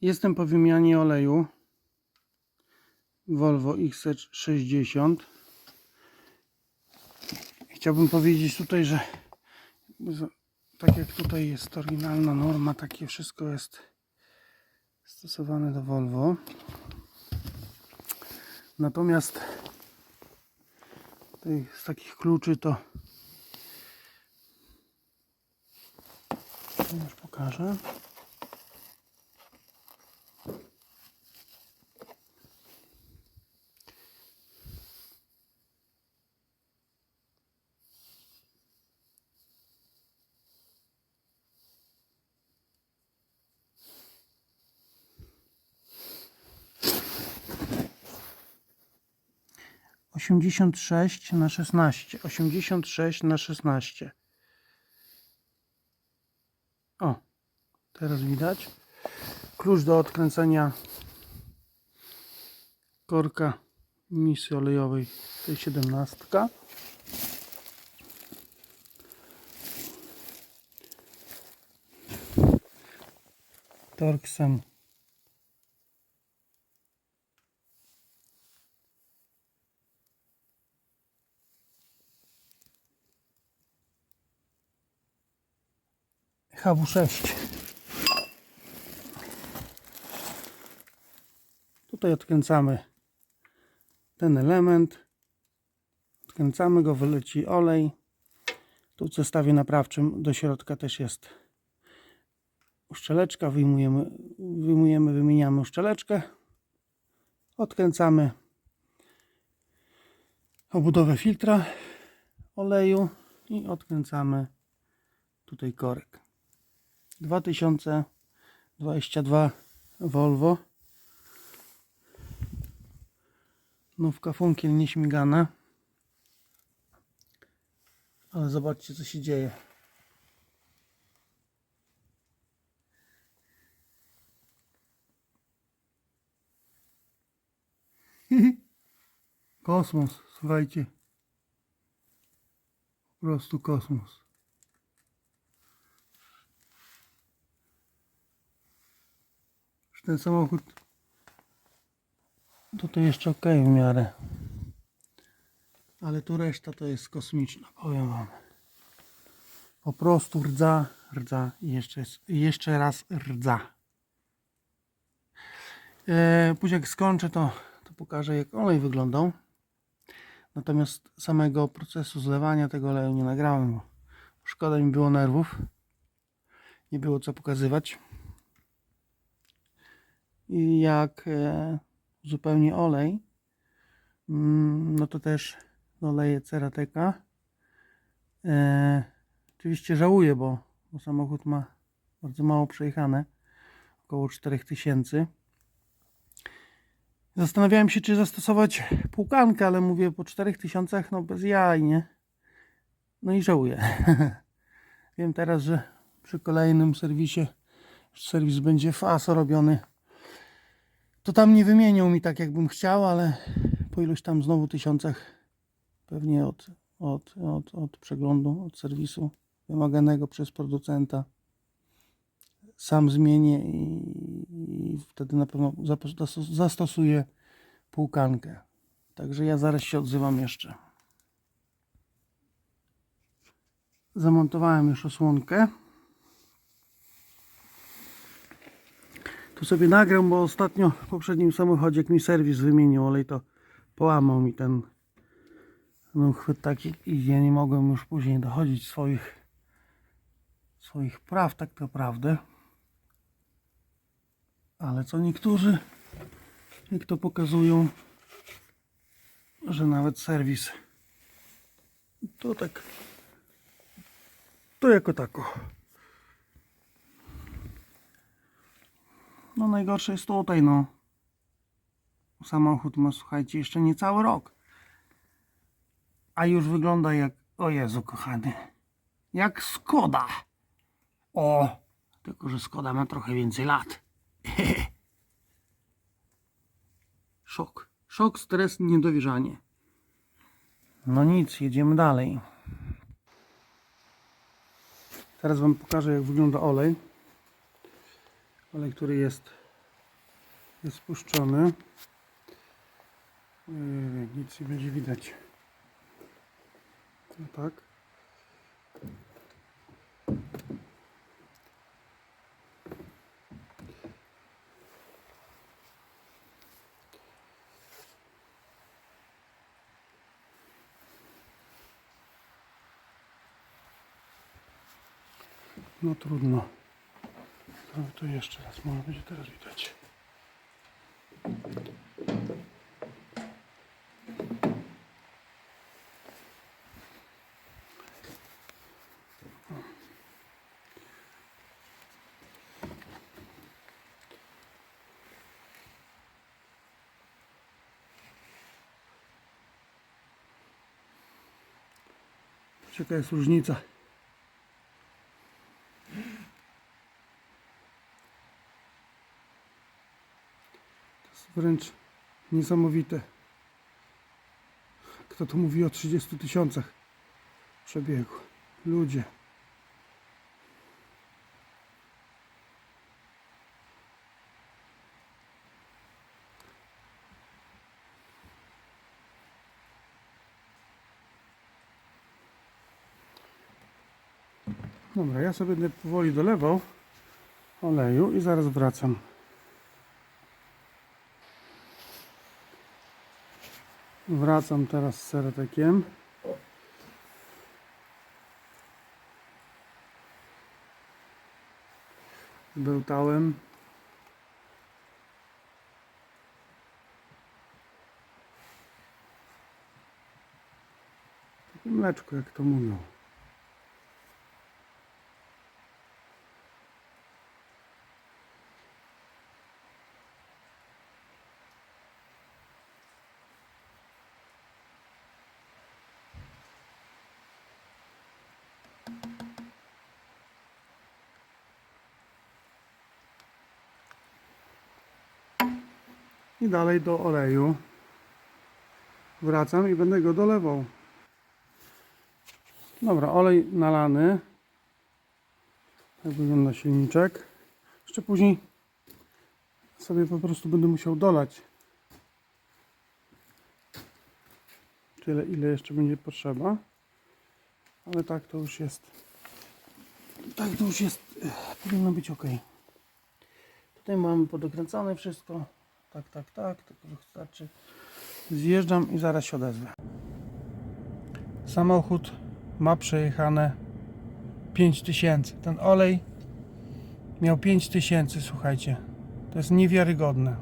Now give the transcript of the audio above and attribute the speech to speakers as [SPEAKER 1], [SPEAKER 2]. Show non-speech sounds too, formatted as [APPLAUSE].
[SPEAKER 1] Jestem po wymianie oleju Volvo XC60. Chciałbym powiedzieć tutaj, że tak jak tutaj jest oryginalna norma, takie wszystko jest stosowane do Volvo. Natomiast z takich kluczy to już pokażę. Osiemdziesiąt sześć na szesnaście. Osiemdziesiąt sześć na szesnaście. O, teraz widać. Klucz do odkręcenia korka misy olejowej. To jest siedemnastka. Torksem HW6. Tutaj odkręcamy ten element. Odkręcamy go, wyleci olej. Tu w zestawie naprawczym do środka też jest uszczeleczka. Wyjmujemy, wyjmujemy wymieniamy uszczeleczkę. Odkręcamy obudowę filtra oleju i odkręcamy tutaj korek. 2022 Volvo. Nówka funkiel nieśmigana. Ale zobaczcie co się dzieje. [LAUGHS] Kosmos, słuchajcie. Po prostu kosmos. Ten samochód tutaj jeszcze ok w miarę. Ale tu reszta to jest kosmiczna, powiem wam. Po prostu rdza, rdza i jeszcze, jest- jeszcze raz rdza. E, później jak skończę to, to pokażę jak olej wyglądał. Natomiast samego procesu zlewania tego oleju nie nagrałem, bo szkoda mi było nerwów. Nie było co pokazywać. Jak e, zupełnie olej, mm, no to też doleję cerateka. E, oczywiście żałuję, bo, bo samochód ma bardzo mało przejechane, około 4000. Zastanawiałem się, czy zastosować płukankę, ale mówię po 4000, no bez jaj, nie? No i żałuję. [LAUGHS] Wiem teraz, że przy kolejnym serwisie, serwis będzie faso robiony, to tam nie wymienią mi tak, jakbym chciał, ale po iluś tam znowu tysiącach, pewnie od, od, od, od przeglądu, od serwisu wymaganego przez producenta, sam zmienię i, i wtedy na pewno zastosuję półkankę. Także ja zaraz się odzywam jeszcze. Zamontowałem już osłonkę. Tu sobie nagram, bo ostatnio w poprzednim samochodzie, jak mi serwis wymienił olej, to połamał mi ten no, chwyt taki i ja nie mogłem już później dochodzić swoich swoich praw tak naprawdę. Ale co niektórzy, jak to pokazują, że nawet serwis to tak to jako tako. No najgorsze jest tutaj, no. Samochód ma, słuchajcie, jeszcze nie cały rok. A już wygląda jak, o Jezu kochany, jak Skoda. O, tylko że Skoda ma trochę więcej lat. [LAUGHS] Szok. Szok, stres, niedowierzanie. No nic, jedziemy dalej. Teraz Wam pokażę jak wygląda olej. Olej, który jest jest spuszczony. Yy, nic nie będzie widać. No tak. No trudno. No to jeszcze raz, może będzie teraz widać. Jaka jest różnica? Jest wręcz niesamowite. Kto tu mówi o 30 tysiącach przebiegu? Ludzie. Dobra, ja sobie będę powoli dolewał oleju i zaraz wracam. Wracam teraz z serdekiem. Bełtałem. Takie mleczko, jak to mówią. I dalej do oleju. Wracam i będę go dolewał. Dobra, olej nalany. Tak wygląda silniczek. Jeszcze później sobie po prostu będę musiał dolać. Tyle, ile jeszcze będzie potrzeba. Ale tak to już jest. Tak to już jest. Powinno być ok. Tutaj mamy podokręcane wszystko. Tak, tak, tak. Tylko wystarczy. Zjeżdżam i zaraz się odezwę. Samochód ma przejechane 5000. Ten olej miał 5000, słuchajcie. To jest niewiarygodne.